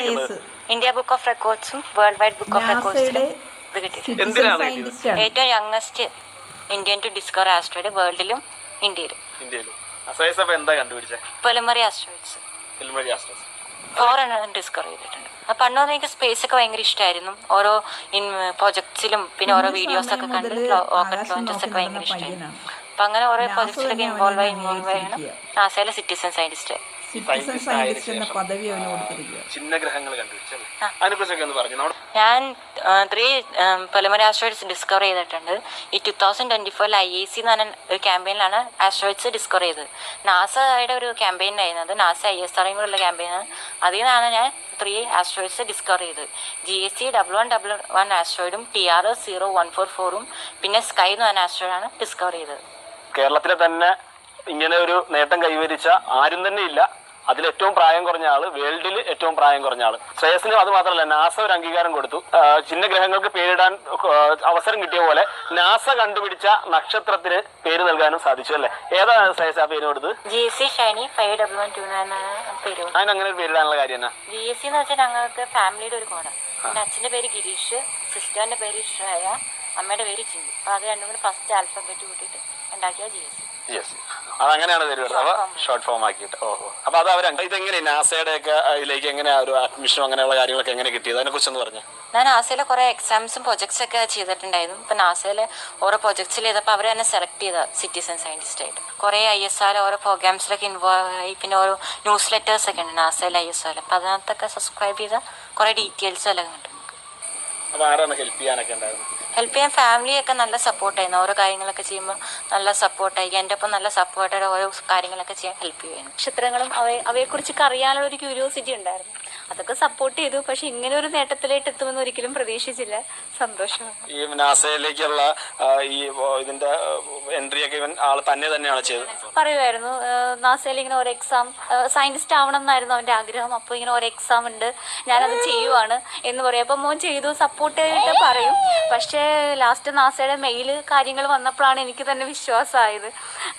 കിട്ടിയിരിക്കുന്നത് India book of റെക്കോർഡ്സും world wide book of റെക്കോർഡ്സും നാസയുടെ ഇത് കിട്ടി സിറ്റിസൺ എന്തിനാണ് സയന്റിസ്റ്റ് ഏറ്റവും youngest Indian to discover asteroid വേൾഡിലും ഇന്ത്യയിലും. ശ്രേയസ് അപ്പൊ എന്താ കണ്ടുപിടിച്ചേ? പൊലമറി ആസ്ട്രോയിഡ്സ് ഫിൽമറി ആസ്ട്രസ് ഫോർ എണ്ണം ഡിസ്കവർ ചെയ്തിട്ടുണ്ട്. അത് പണ്ട് മുതൽ എനിക്ക് സ്പേസ് ഒക്കെ ഭയങ്കര ഇഷ്ടമായിരുന്നു ഓരോ ഇൻ പ്രൊജക്ട്സിലും പിന്നെ ഓരോ വീഡിയോസ് ഒക്കെ കണ്ട് റോക്കറ്റ് ലോഞ്ചസ് ഒക്കെ ഭയങ്കര ഇഷ്ടമായിരുന്നു. അപ്പൊ അങ്ങനെ ഓരോ പ്രൊജക്ട്സിലൊക്കെ ഇൻവോൾവ് ആയി ഇൻവോൾവ് ആയാണ് നാസയിലെ സിറ്റിസൺ സയന്റിസ്റ്റ് സിറ്റിസൺ സയന്റിസ്റ്റ് എന്ന പദവി അവന് കൊടുത്തിരിക്കുക ചിഹ്ന ഗ്രഹങ്ങൾ കണ്ടുപിടിച്ചല്ലേ അതിനെ കുറിച്ചൊക്കെ ഒന്ന് പറഞ്ഞു. ഞാൻ ത്രീ പലമുറ ആസ്ട്രോയിഡ്സ് ഡിസ്കവർ ചെയ്തിട്ടുണ്ട്. ഈ ടു തൗസൻഡ് ട്വന്റി ഫോറിൽ ഐ എ സി എന്ന് പറഞ്ഞ ഒരു ക്യാമ്പയിനിലാണ് ആസ്ട്രോയിഡ്സ് ഡിസ്കവർ ചെയ്തത്. നാസയുടെ ഒരു ക്യാമ്പയിനായിരുന്നു അത് നാസ ഐ എസ് ആറും കൂടെയുള്ള ക്യാമ്പയിനാണ് അതിൽ നിന്നാണ് ഞാൻ ത്രീ ആസ്ട്രോയിഡ്സ് ഡിസ്കവർ ചെയ്തത്. G S C double one double one ആസ്ട്രോയിഡും T R zero one four ഫോറും പിന്നെ സ്കൈ എന്ന് പറഞ്ഞ ആസ്ട്രോയിഡാണ് ഡിസ്കവർ ചെയ്തത്. കേരളത്തിലെ തന്നെ ഇങ്ങനെ ഒരു നേട്ടം കൈവരിച്ച ആരും തന്നെ ഇല്ല. അതിൽ ഏറ്റവും പ്രായം കുറഞ്ഞ ആൾ വേൾഡിൽ ഏറ്റവും പ്രായം കുറഞ്ഞ ആൾ. ശ്രേയസിന് അത് മാത്രമല്ല നാസ ഒരു അംഗീകാരം കൊടുത്തു. ചിഹ്ന ഗ്രഹങ്ങൾക്ക് പേരിടാൻ അവസരം കിട്ടിയ പോലെ നാസ കണ്ടുപിടിച്ച നക്ഷത്രത്തിന് പേര് നൽകാനും സാധിച്ചു അല്ലെ? ഏതാണ് ശ്രേയസ് ആ പേര് കൊടുത്തത്? G S C shiny five double one two nine പേര് അങ്ങനെ ഒരു പേരിടാനുള്ള കാര്യം എന്നാ? ജി എസ് സി എന്ന് വെച്ചാൽ ഞങ്ങൾക്ക് ഫാമിലിയുടെ ഒരു കോഡാണ് എന്റെ അച്ഛന്റെ പേര് ഗിരീഷ് സിസ്റ്ററിന്റെ പേര് ശ്രേയ അമ്മയുടെ പേര് ചിന്തു. അപ്പോൾ അത് രണ്ടും കൂടി ഫസ്റ്റ് ആൽഫബറ്റ് കൂട്ടിയിട്ട് ഉണ്ടാക്കിയ ജി എസ് സി യെസ് അതങ്ങനെയാണ് വരുന്നത് അപ്പൊ ഷോർട്ട് ഫോം ആക്കിയിട്ട്. ഓഹോ അപ്പൊ അത് അവർ ഇതെങ്ങനെ നാസയുടെ ഒക്കെ ഇതിലേക്ക് എങ്ങനെ ഒരു അഡ്മിഷനും അങ്ങനെയുള്ള കാര്യങ്ങളൊക്കെ എങ്ങനെ കിട്ടിയത്? അതിനെ കുറിച്ച് പറഞ്ഞു? ഞാൻ നാസയിലെ കുറേ എക്സാംസും പ്രൊജക്ട്സ് ഒക്കെ ചെയ്തിട്ടുണ്ടായിരുന്നു. ഇപ്പം നാസയിലെ ഓരോ പ്രൊജക്ട്സിൽ ചെയ്തപ്പോൾ അവരെ തന്നെ സെലക്ട് ചെയ്ത സിറ്റിസൺ സയന്റിസ്റ്റ് ആയിട്ട്. കുറേ ഐ എസ് ആർ ഓരോ പ്രോഗ്രാംസിലൊക്കെ ഇൻവോൾവ് ആയി. പിന്നെ ഓരോ ന്യൂസ് ലെറ്റേഴ്സ് ഒക്കെ ഉണ്ട് നാസയിലെ ഐ എസ് ആർ അപ്പം അതിനകത്തൊക്കെ സബ്സ്ക്രൈബ് ചെയ്ത കുറേ ഡീറ്റെയിൽസ് എല്ലാം കിട്ടും ഹെൽപ്പ് ചെയ്യാനൊക്കെ ഉണ്ടായിരുന്നത് ചെയ്യാൻ ഫാമിലിയൊക്കെ നല്ല സപ്പോർട്ടായിരുന്നു ഓരോ കാര്യങ്ങളൊക്കെ ചെയ്യുമ്പോൾ നല്ല സപ്പോർട്ടായി എന്റെ ഒപ്പം നല്ല സപ്പോർട്ടായിട്ട് ഓരോ കാര്യങ്ങളൊക്കെ ചെയ്യാൻ ഹെൽപ്പ് ചെയ്യുന്നു നക്ഷത്രങ്ങളും അവയെ അവയെക്കുറിച്ചൊക്കെ അറിയാനുള്ള ഒരു ക്യൂരിയോസിറ്റി ഉണ്ടായിരുന്നു. അതൊക്കെ സപ്പോർട്ട് ചെയ്തു. പക്ഷെ ഇങ്ങനെ ഒരു നേട്ടത്തിലേക്ക് എത്തുമെന്ന് ഒരിക്കലും പ്രതീക്ഷിച്ചില്ല. സന്തോഷമാണ് ഈ നാസയിലേക്കുള്ള ഈ ഇതിന്റെ എൻട്രി ഒക്കെ ഇവൻ ആൾ തന്നെ തന്നെയാണ് ചെയ്തത്. പറയുമായിരുന്നു നാസയിൽ ഇങ്ങനെ ഒരു എക്സാം സയന്റിസ്റ്റ് ആവണം എന്നായിരുന്നു അവന്റെ ആഗ്രഹം. അപ്പോൾ ഇങ്ങനെ ഒരു എക്സാം ഉണ്ട് ഞാനത് ചെയ്യുവാണ് എന്ന് പറയും. അപ്പോൾ മോൻ ചെയ്തു സപ്പോർട്ട് ചെയ്തിട്ട് പറയും. പക്ഷേ ലാസ്റ്റ് നാസയുടെ മെയിൽ കാര്യങ്ങൾ വന്നപ്പോഴാണ് എനിക്ക് തന്നെ വിശ്വാസമായത്.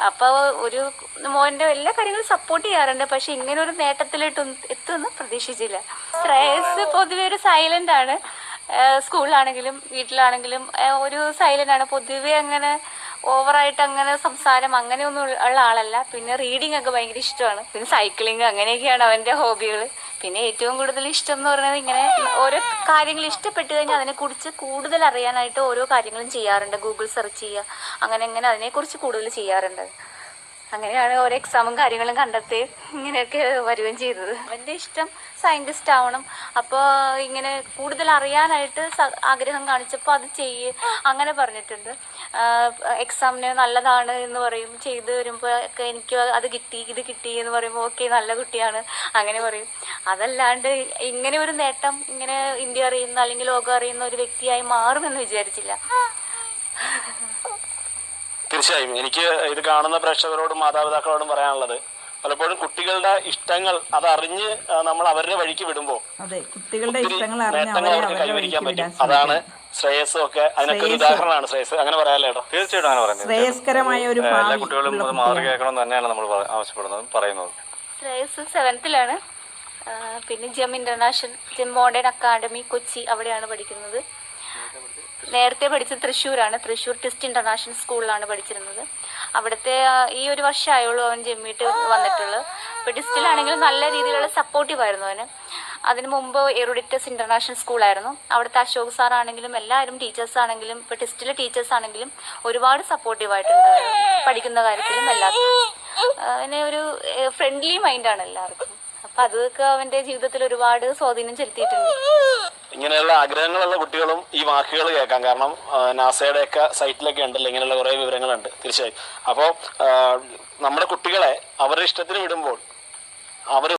അപ്പോൾ ഒരു മോന്റെ എല്ലാ കാര്യങ്ങളും സപ്പോർട്ട് ചെയ്യാറുണ്ട്. പക്ഷെ ഇങ്ങനെ ഒരു നേട്ടത്തിലോട്ട് എത്തുമെന്ന് പ്രതീക്ഷിച്ചില്ല. ശ്രേയസ് പൊതുവെ ഒരു സൈലന്റ് ആണ്. സ്കൂളിലാണെങ്കിലും വീട്ടിലാണെങ്കിലും ഒരു സൈലന്റ് ആണ്. പൊതുവെ അങ്ങനെ ഓവറായിട്ട് അങ്ങനെ സംസാരം അങ്ങനെയൊന്നും ഉള്ള ആളല്ല. പിന്നെ റീഡിംഗ് ഒക്കെ ഭയങ്കര ഇഷ്ടമാണ്. പിന്നെ സൈക്ലിംഗ് അങ്ങനെയൊക്കെയാണ് അവന്റെ ഹോബികൾ പിന്നെ ഏറ്റവും കൂടുതൽ ഇഷ്ടം എന്ന് പറയുന്നത് ഇങ്ങനെ ഓരോ കാര്യങ്ങൾ ഇഷ്ടപ്പെട്ട് കഴിഞ്ഞാൽ അതിനെ കുറിച്ച് കൂടുതൽ അറിയാനായിട്ട് ഓരോ കാര്യങ്ങളും ചെയ്യാറുണ്ട്. ഗൂഗിൾ സെർച്ച് ചെയ്യുക അങ്ങനെ അങ്ങനെ അതിനെക്കുറിച്ച് കൂടുതൽ ചെയ്യാറുണ്ട്. അങ്ങനെയാണ് ഓരോ എക്സാമും കാര്യങ്ങളും കണ്ടെത്തി ഇങ്ങനെയൊക്കെ വരികയും ചെയ്തത്. അവന്റെ ഇഷ്ടം സയന്റിസ്റ്റ് ആവണം. അപ്പോൾ ഇങ്ങനെ കൂടുതൽ അറിയാനായിട്ട് ആഗ്രഹം കാണിച്ചപ്പോൾ അത് ചെയ്യ് അങ്ങനെ പറഞ്ഞിട്ടുണ്ട്. എക്സാമിന് നല്ലതാണ് എന്ന് പറയും. ചെയ്ത് വരുമ്പോൾ ഒക്കെ എനിക്ക് അത് കിട്ടി ഇത് കിട്ടി എന്ന് പറയുമ്പോൾ ഓക്കെ നല്ല കുട്ടിയാണ് അങ്ങനെ പറയും. അതല്ലാണ്ട് ഇങ്ങനെ ഒരു നേട്ടം ഇങ്ങനെ ഇന്ത്യ അറിയുന്ന അല്ലെങ്കിൽ ലോകം അറിയുന്ന ഒരു വ്യക്തിയായി മാറുമെന്ന് വിചാരിച്ചില്ല. തീർച്ചയായും. എനിക്ക് ഇത് കാണുന്ന പ്രേക്ഷകരോടും മാതാപിതാക്കളോടും പറയാനുള്ളത് പലപ്പോഴും കുട്ടികളുടെ ഇഷ്ടങ്ങൾ അതറിഞ്ഞ് നമ്മൾ അവരുടെ വഴിക്ക് വിടുമ്പോൾ അതെ കുട്ടികളുടെ ഇഷ്ടങ്ങൾ അറിഞ്ഞ് നേട്ടങ്ങൾ അവരെ അവർക്ക് കൈവരിക്കാൻ പറ്റും. അതാണ് ശ്രേയസ് ഒക്കെ. അതിനൊക്കെ ഒരു ഉദാഹരണമാണ് ശ്രേയസ് അങ്ങനെ പറയാല്ലേ കേട്ടോ തീർച്ചയായിട്ടും അങ്ങനെ പറയുന്നത് ശ്രേയസ്കരമായ ഒരു എല്ലാ കുട്ടികളും അത്. മാതൃകയാക്കണം തന്നെയാണ് നമ്മൾ ആവശ്യപ്പെടുന്നത് പറയുന്നതും. ശ്രേയസ് സെവൻത്തിലാണ്. പിന്നെ gem international gem modern academy Kochi അവിടെയാണ് പഠിക്കുന്നത്. നേരത്തെ പഠിച്ചത് തൃശ്ശൂരാണ്. തൃശ്ശൂർ ടെസ്റ്റ് ഇന്റർനാഷണൽ സ്കൂളിലാണ് പഠിച്ചിരുന്നത്. അവിടുത്തെ ഈ ഒരു വർഷമായുള്ളൂ അവൻ ജമ്മിയിട്ട് വന്നിട്ടുള്ളത് ഇപ്പോൾ ടെസ്റ്റിലാണെങ്കിൽ നല്ല രീതിയിലുള്ള സപ്പോർട്ടീവ് ആയിരുന്നു അവന്. അതിന് മുമ്പ് എറുഡിറ്റസ് ഇന്റർനാഷണൽ സ്കൂളായിരുന്നു. അവിടുത്തെ അശോക് സാർ ആണെങ്കിലും എല്ലാവരും ടീച്ചേഴ്സ് ആണെങ്കിലും ഇപ്പോൾ ടെസ്റ്റിലെ ടീച്ചേഴ്സ് ആണെങ്കിലും ഒരുപാട് സപ്പോർട്ടീവ് ആയിട്ടുണ്ട് പഠിക്കുന്ന കാര്യത്തിലും എല്ലാവർക്കും ഒരു ഫ്രണ്ട്ലി മൈൻഡാണ് എല്ലാവർക്കും. അപ്പം അതൊക്കെ അവന്റെ ജീവിതത്തിൽ ഒരുപാട് സ്വാധീനം ചെലുത്തിയിട്ടുണ്ട്. ഇങ്ങനെയുള്ള ആഗ്രഹങ്ങളുള്ള കുട്ടികളും ഈ വാക്കുകൾ കേൾക്കാം. കാരണം നാസയുടെയൊക്കെ സൈറ്റിലൊക്കെ ഉണ്ടല്ലോ ഇങ്ങനെയുള്ള കുറേ വിവരങ്ങളുണ്ട് തീർച്ചയായും. അപ്പോൾ നമ്മുടെ കുട്ടികളെ അവരുടെ ഇഷ്ടത്തിന് വിടുമ്പോൾ അവർ